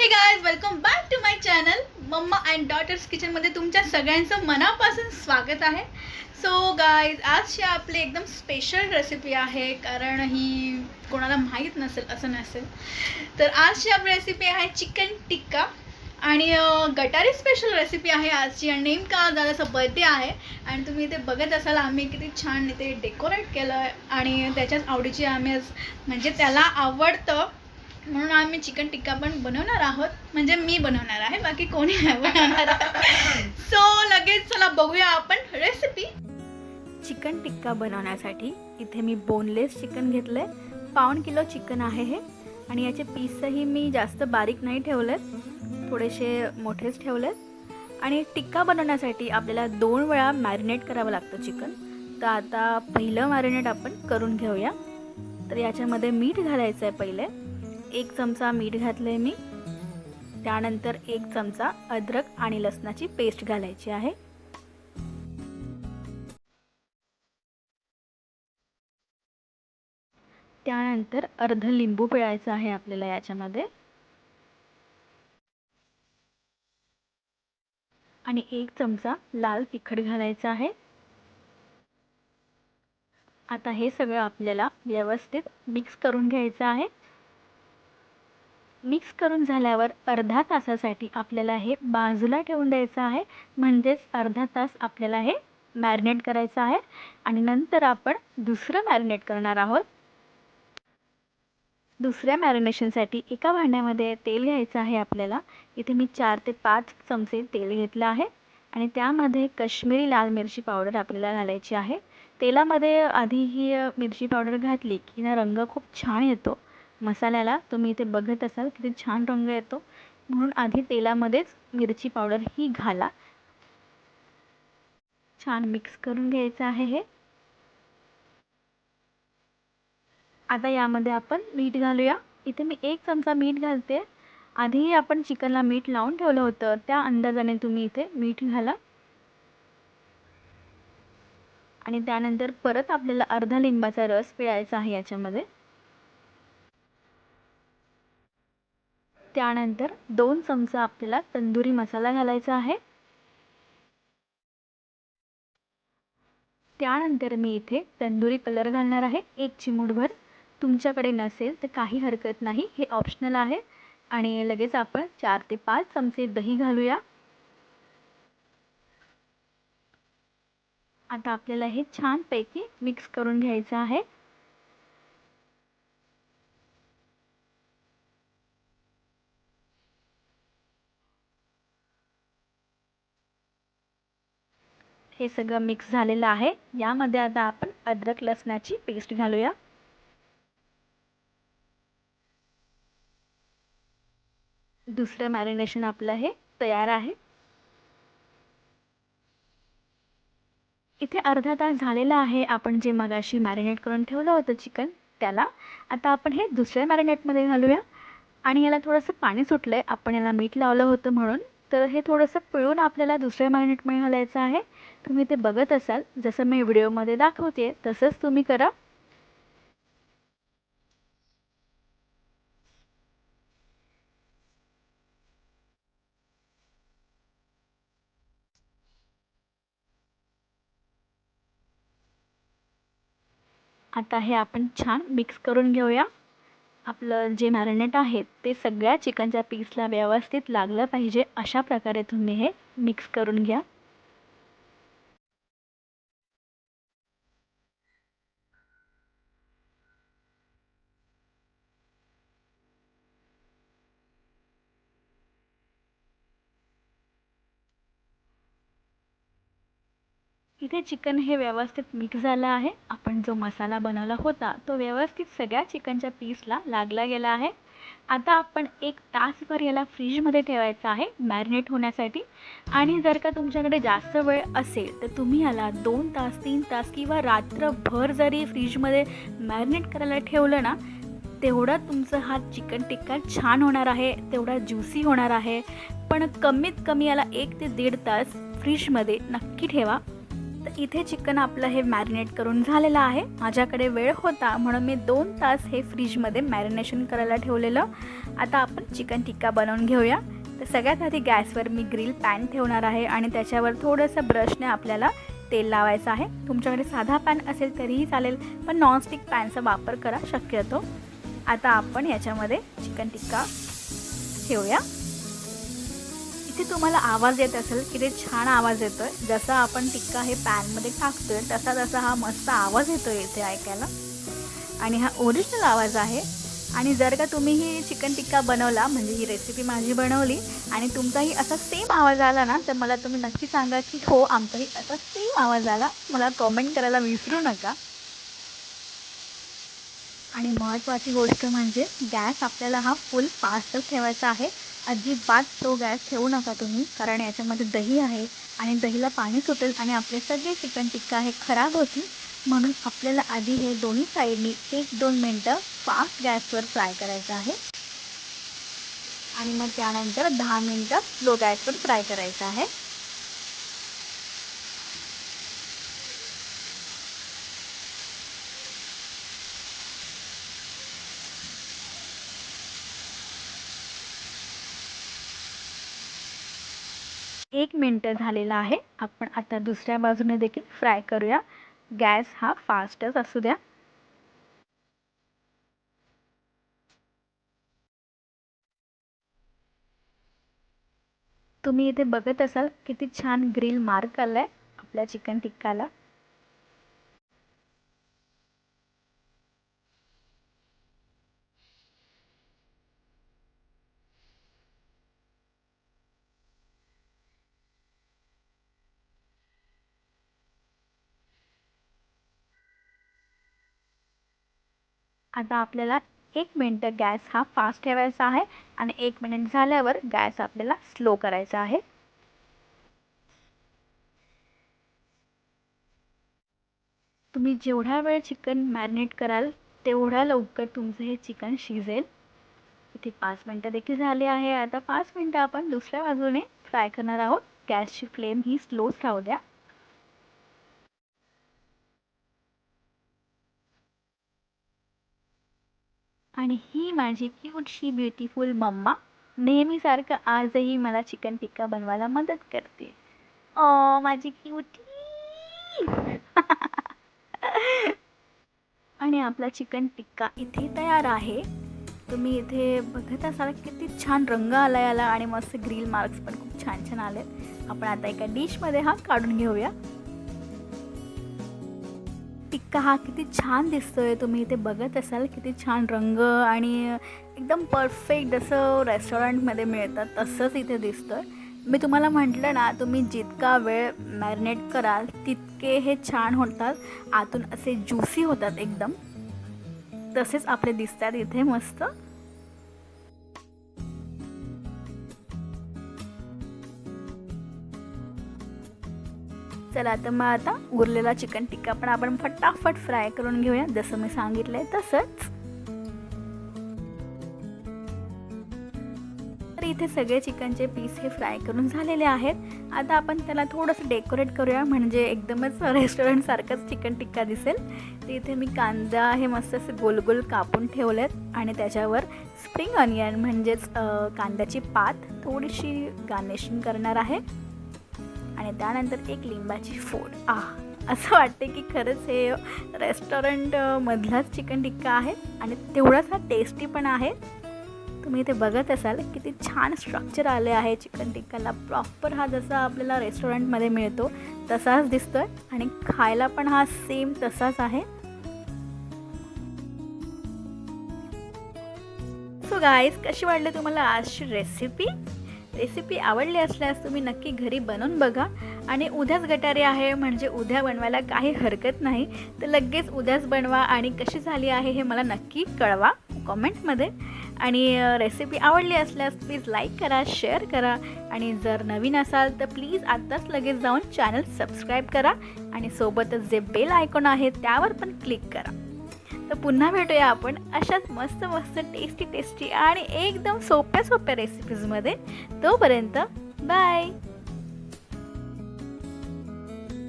Hey guys welcome back to my channel mamma and daughters किचनमध्ये तुमच्या सगळ्यांचं मनापासून स्वागत आहे. सो गायज आजची आपली एकदम स्पेशल रेसिपी आहे कारण ही कोणाला माहीत नसेल असं नसेल. तर आजची आपली रेसिपी आहे चिकन टिक्का आणि गटारी स्पेशल रेसिपी आहे आजची आणि नेमका दादाचा बर्थडे आहे. आणि तुम्ही इथे बघत असाल आम्ही किती छान इथे डेकोरेट केलं आहे. आणि त्याच्याच आवडीची आम्ही म्हणजे त्याला आवडतं म्हणून आम्ही चिकन टिक्का पण बनवणार आहोत. म्हणजे मी बनवणार आहे बाकी कोणी नाही बनवणार. सो लगेच चला बघूया आपण रेसिपी चिकन टिक्का बनवण्यासाठी इथे मी बोनलेस चिकन घेतलंय. पाऊण किलो चिकन आहे हे. आणि याचे पीसही मी जास्त बारीक नाही ठेवलेत. थोडेसे मोठेच ठेवलेत. आणि टिक्का बनवण्यासाठी आपल्याला दोन वेळा मॅरिनेट करावं लागतं चिकन तर आता पहिलं मॅरिनेट आपण करून घेऊया. तर याच्यामध्ये मीठ घालायचं आहे पहिले. एक चमचा मीठ घातलं आहे मी. त्यानंतर एक चमचा अद्रक आणि लसणाची पेस्ट घालायची आहे. त्यानंतर अर्ध लिंबू पिळायचं आहे आपल्याला याच्यामध्ये. आणि एक चमचा लाल तिखट घालायचा आहे. आता हे सगळं आपल्याला व्यवस्थित मिक्स करून घ्यायचं आहे. मिक्स करून झाल्यावर अर्धा तासासाठी आपल्याला हे बाजूला ठेवून द्यायचं आहे. म्हणजेच अर्धा तास आपल्याला हे मॅरिनेट करायचं आहे. आणि नंतर आपण दुसरं मॅरिनेट करणार आहोत. दुसऱ्या मॅरिनेशनसाठी एका भांड्यामध्ये तेल घ्यायचं आहे आपल्याला. इथे मी चार ते पाच चमचे तेल घेतलं आहे. आणि त्यामध्ये कश्मीरी लाल मिरची पावडर आपल्याला घालायची आहे. तेलामध्ये आधी ही मिरची पावडर घातली की ना रंग खूप छान येतो. मसाल्याला तुम्ही इथे बघत असाल किती छान रंग येतो. म्हणून आधी तेलामध्येच मिरची पावडर ही घाला. छान मिक्स करून घ्यायचं आहे हे. आता यामध्ये आपण मीठ घालूया. इथे मी एक चमचा मीठ घालते. आधीही आपण चिकनला मीठ लावून ठेवलं होतं. त्या अंदाजाने तुम्ही इथे मीठ घाला. आणि त्यानंतर परत आपल्याला अर्धा लिंबाचा रस पिळायचा आहे याच्यामध्ये. त्यानंतर दोन चमचा आपल्याला तंदुरी मसाला घालायचा आहे. त्यानंतर मी इथे तंदुरी कलर घालणार आहे. एक चिमूटभर. तुमच्याकडे नसेल तर काही हरकत नाही. हे ऑप्शनल आहे. आणि लगेच आपण चार ते पाच चमचे दही घालूया. आता आपल्याला हे छानपैकी मिक्स करून घ्यायचं आहे. हे सगळं मिक्स झालेलं आहे. यामध्ये आता आपण अद्रक लसणाची पेस्ट घालूया. दुसरं मॅरिनेशन आपलं हे तयार आहे. इथे अर्धा तास झालेला आहे. आपण जे मगाशी मॅरिनेट करून ठेवलं होतं चिकन त्याला आता आपण हे दुसऱ्या मॅरिनेटमध्ये घालूया. आणि याला थोडंसं पाणी सुटलं आहे आपण याला मीठ लावलं होतं म्हणून. तर हे थोडंसं पिळून आपल्याला दुसऱ्या मॅरिनेटमध्ये घालायचं आहे. तुम्ही ते बघत असाल जसं मी व्हिडिओमध्ये दाखवते तसंच तुम्ही करा. आता हे आपण छान मिक्स करून घेऊया. आपलं जे मॅरिनेट आहे ते सगळ्या चिकनच्या पीसला व्यवस्थित लागलं पाहिजे अशा प्रकारे तुम्ही हे मिक्स करून घ्या. इथे चिकन हे व्यवस्थित मिक्स झालं आहे. आपण जो मसाला बनवला होता तो व्यवस्थित सगळ्या चिकनच्या पीसला लागला गेला आहे. आता आपण एक तासभर याला फ्रीजमध्ये ठेवायचं आहे मॅरिनेट होण्यासाठी. आणि जर का तुमच्याकडे जास्त वेळ असेल तर तुम्ही याला दोन तास तीन तास किंवा रात्रभर जरी फ्रीजमध्ये मॅरिनेट करायला ठेवलं ना तेवढा तुमचं हा चिकन टिक्का छान होणार आहे तेवढा ज्युसी होणार आहे. पण कमीत कमी याला एक ते दीड तास फ्रीजमध्ये नक्की ठेवा. तर इथे चिकन आपलं हे मॅरिनेट करून झालेलं आहे. माझ्याकडे वेळ होता म्हणून मी दोन तास हे फ्रीजमध्ये मॅरिनेशन करायला ठेवलेलं. आता आपण चिकन टिक्का बनवून घेऊया. तर सगळ्यात आधी गॅसवर मी ग्रिल पॅन ठेवणार आहे आणि त्याच्यावर थोडंसं ब्रशने आपल्याला तेल लावायचं आहे. तुमच्याकडे साधा पॅन असेल तरीही चालेल पण नॉनस्टिक पॅनचा वापर करा शक्यतो. आता आपण याच्यामध्ये चिकन टिक्का ठेवूया. इथे तुम्हाला आवाज येत असेल की ते छान आवाज येतो आहे जसा आपण टिक्का हे पॅनमध्ये टाकतो आहे तसा तसा हा मस्त आवाज येतो आहे इथे ऐकायला. आणि हा ओरिजिनल आवाज आहे. आणि जर का तुम्ही ही चिकन टिक्का बनवला म्हणजे ही रेसिपी माझी बनवली आणि तुमचाही असा सेम आवाज आला ना तर मला तुम्ही नक्की सांगा की हो आमचाही असा सेम आवाज आला. मला कॉमेंट करायला विसरू नका. आणि महत्त्वाची गोष्ट म्हणजे गॅस आपल्याला हा फुल फास्ट ठेवायचा आहे. अजिबात तो गॅस ठेवू नका तुम्ही कारण याच्यामध्ये दही आहे आणि दहीला पाणी सुटेल आणि आपले सगळे चिकन टिक्का हे खराब होतील. म्हणून आपल्याला आधी हे दोन्ही साईडनी एक दोन मिनटं फास्ट गॅसवर फ्राय करायचं आहे. आणि मग त्यानंतर दहा मिनटं स्लो गॅसवर फ्राय करायचं आहे. एक मिनटं झालेला आहे. आपण आता दुसऱ्या बाजूने देखील फ्राय करूया. गॅस हा फास्टच असू द्या. तुम्ही इथे बघत असाल किती छान ग्रिल मार्क आलाय आपल्या चिकन टिक्काला आता आपल्याला एक मिनटं गॅस हा फास्ट ठेवायचा आहे आणि एक मिनिट झाल्यावर गॅस आपल्याला स्लो करायचा आहे. तुम्ही जेवढा वेळ चिकन मॅरिनेट कराल तेवढ्या लवकर तुमचं हे चिकन शिजेल. इथे पाच मिनटं देखील झाले आहे. आता पाच मिनटं आपण दुसऱ्या बाजूने फ्राय करणार आहोत. गॅसची फ्लेम ही स्लोच राहू द्या. आणि ही माझी क्यूटशी ब्युटिफुल मम्मा नेहमीसारखं आजही मला चिकन टिक्का बनवायला मदत करते. ओ माझी क्यूटी आणि आपला चिकन टिक्का इथे तयार आहे. तुम्ही इथे बघत असाल किती छान रंग आला याला आणि मस्त ग्रील मार्क्स पण खूप छान छान आले आपण आता एका डिशमध्ये हा काढून घेऊया. का हा किती छान दिसतोय. तुम्ही इथे बघत असाल किती छान रंग आणि एकदम परफेक्ट जसं रेस्टॉरंटमध्ये मिळतात तसंच इथे दिसतंय. मी तुम्हाला म्हटलं ना तुम्ही जितका वेळ मॅरिनेट कराल तितके हे छान होतात. आतून असे ज्युसी होतात एकदम. तसेच आपले दिसतात इथे मस्त. चला तर मग आता उरलेला चिकन टिक्का पण आपण फटाफट फ्राय करून घेऊया. जसं मी सांगितलंय तसंच. तर इथे सगळे चिकनचे पीस हे फ्राय करून झालेले आहेत. आता आपण त्याला थोडंसं डेकोरेट करूया. म्हणजे एकदमच रेस्टॉरंटसारखंच चिकन टिक्का दिसेल. तर इथे मी कांदा हे मस्त असं गोल गोल कापून ठेवलेत. आणि त्याच्यावर स्प्रिंग ऑनियन म्हणजेच कांद्याची पात थोडीशी गार्निशिंग करणार आहे. आणि त्यानंतर एक लिंबाची फोड. आ असं वाटते की खरंच हे रेस्टॉरंट मधलाच चिकन टिक्का आहे आणि तेवढाच हा टेस्टी पण आहे. तुम्ही इथे बघत असाल किती छान स्ट्रक्चर आले आहे चिकन टिक्काला. प्रॉपर हा जसा आपल्याला रेस्टॉरंटमध्ये मिळतो तसाच दिसतोय आणि खायला पण हा सेम तसाच आहे. सो गाईज कशी वाटली तुम्हाला आजची रेसिपी रेसिपी आवडली असल्यास तुम्ही नक्की घरी बनवून बघा. आणि उद्याच गटारी आहे म्हणजे उद्या बनवायला काही हरकत नाही. तर लगेच उद्याच बनवा आणि कशी झाली आहे हे मला नक्की कळवा कॉमेंटमध्ये. आणि रेसिपी आवडली असल्यास प्लीज लाईक करा शेअर करा. आणि जर नवीन असाल तर प्लीज आत्ताच लगेच जाऊन चॅनल सबस्क्राईब करा. आणि सोबतच जे बेल आयकॉन आहे त्यावर पण क्लिक करा. तर पुन्हा भेटूया आपण अशाच मस्त मस्त टेस्टी टेस्टी आणि एकदम सोप्या सोप्या रेसिपीजमध्ये तोपर्यंत बाय